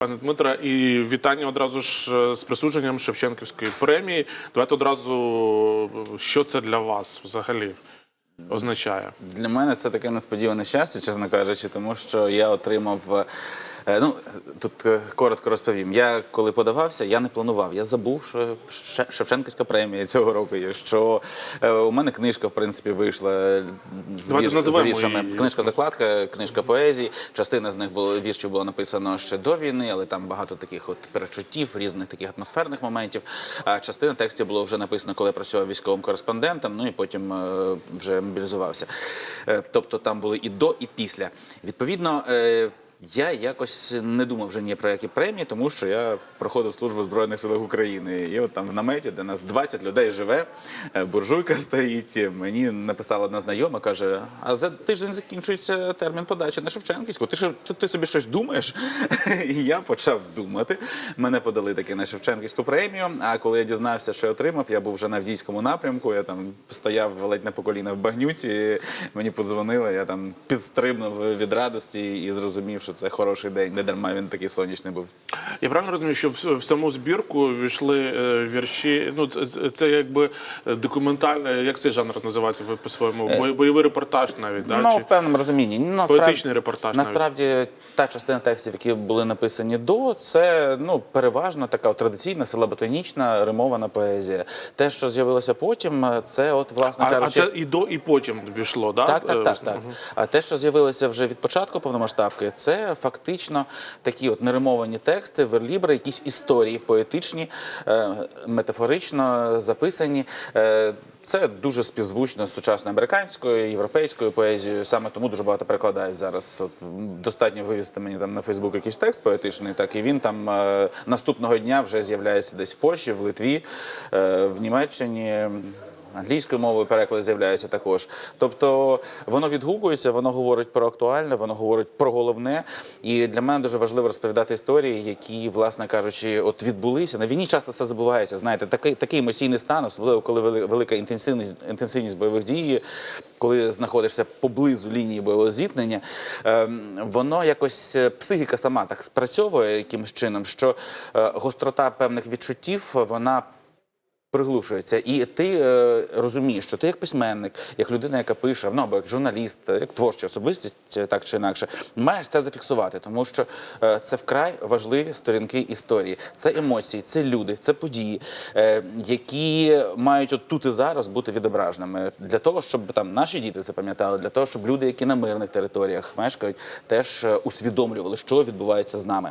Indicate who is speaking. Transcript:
Speaker 1: Пане Дмитре, і вітання одразу ж е, з присудженням Шевченківської премії. Давайте одразу, е, що це для вас взагалі означає?
Speaker 2: Для мене це таке несподіване щастя, чесно кажучи, тому що я отримав. Е, Ну тут е, коротко розповім. Я коли подавався, я не планував. Я забув, що Шевченківська премія цього року є. Що е, у мене книжка, в принципі, вийшла з, віршами. Книжка закладка, книжка поезії. Частина з них було віршів було написано ще до війни, але там багато таких от перечуттів, різних таких атмосферних моментів. А частина текстів було вже написано, коли я працював військовим кореспондентом. Ну і потім вже мобілізувався. Тобто там були і до, і після. Відповідно. Я якось не думав вже ні про які премії, тому що я проходив службу Збройних силах України. І от там в наметі, де нас 20 людей живе, е, буржуйка стоїть. Мені написала одна знайома, каже: а за тиждень закінчується термін подачі на Шевченківську. Ти що ти, ти собі щось думаєш? І я почав думати. Мене подали таки на Шевченківську премію. А коли я дізнався, що я отримав, я був вже на Авдійському напрямку. Я там стояв ледь не по коліна в багнюці. Мені подзвонили. Я там підстрибнув від радості і зрозумів, що це хороший день. Не дарма він такий сонячний був.
Speaker 1: Я правильно розумію, що в, в саму збірку війшли е, вірші. Ну, це, це- якби е, документальне, як цей жанр називається ви по-своєму? Бой- Бойовий репортаж навіть, да?
Speaker 2: Ну,
Speaker 1: Чи-
Speaker 2: в певному розумінні. Ну, насправді-
Speaker 1: Поетичний репортаж навіть.
Speaker 2: Та частина текстів, які були написані до, це ну переважно така традиційна силаботонічна римована поезія. Те, що з'явилося потім, це от власне
Speaker 1: А, а це і до, і потім війшло, да?
Speaker 2: Так, так,
Speaker 1: Е,
Speaker 2: так, так. А те, що з'явилося вже від початку повномасштабки, це фактично такі от неримовані тексти, верлібри, якісь історії поетичні, е, метафорично записані. Е, Це дуже співзвучно з сучасною американською, європейською поезією. Саме тому дуже багато перекладають зараз. От, достатньо вивести мені там на Фейсбук якийсь текст поетичний, так і він там е, наступного дня вже з'являється десь в Польщі, в Литві, е, в Німеччині. Англійською мовою переклади з'являються також. Тобто воно відгукується, воно говорить про актуальне, воно говорить про головне. І для мене дуже важливо розповідати історії, які, власне кажучи, от відбулися. На війні часто все забувається. Знаєте, такий, такий емоційний стан, особливо коли велика інтенсивність, інтенсивність бойових дій, коли знаходишся поблизу лінії бойового зіткнення, ем, воно якось е, психіка сама так спрацьовує якимось чином, що е, гострота певних відчуттів вона приглушується. І ти е, розумієш, що ти як письменник, як людина, яка пише, ну або як журналіст, як творча особистість, е, так чи інакше, маєш це зафіксувати, тому що е, це вкрай важливі сторінки історії. Це емоції, це люди, це події, е, які мають от тут і зараз бути відображеними для того, щоб там наші діти це пам'ятали, для того, щоб люди, які на мирних територіях мешкають, теж е, усвідомлювали, що відбувається з нами.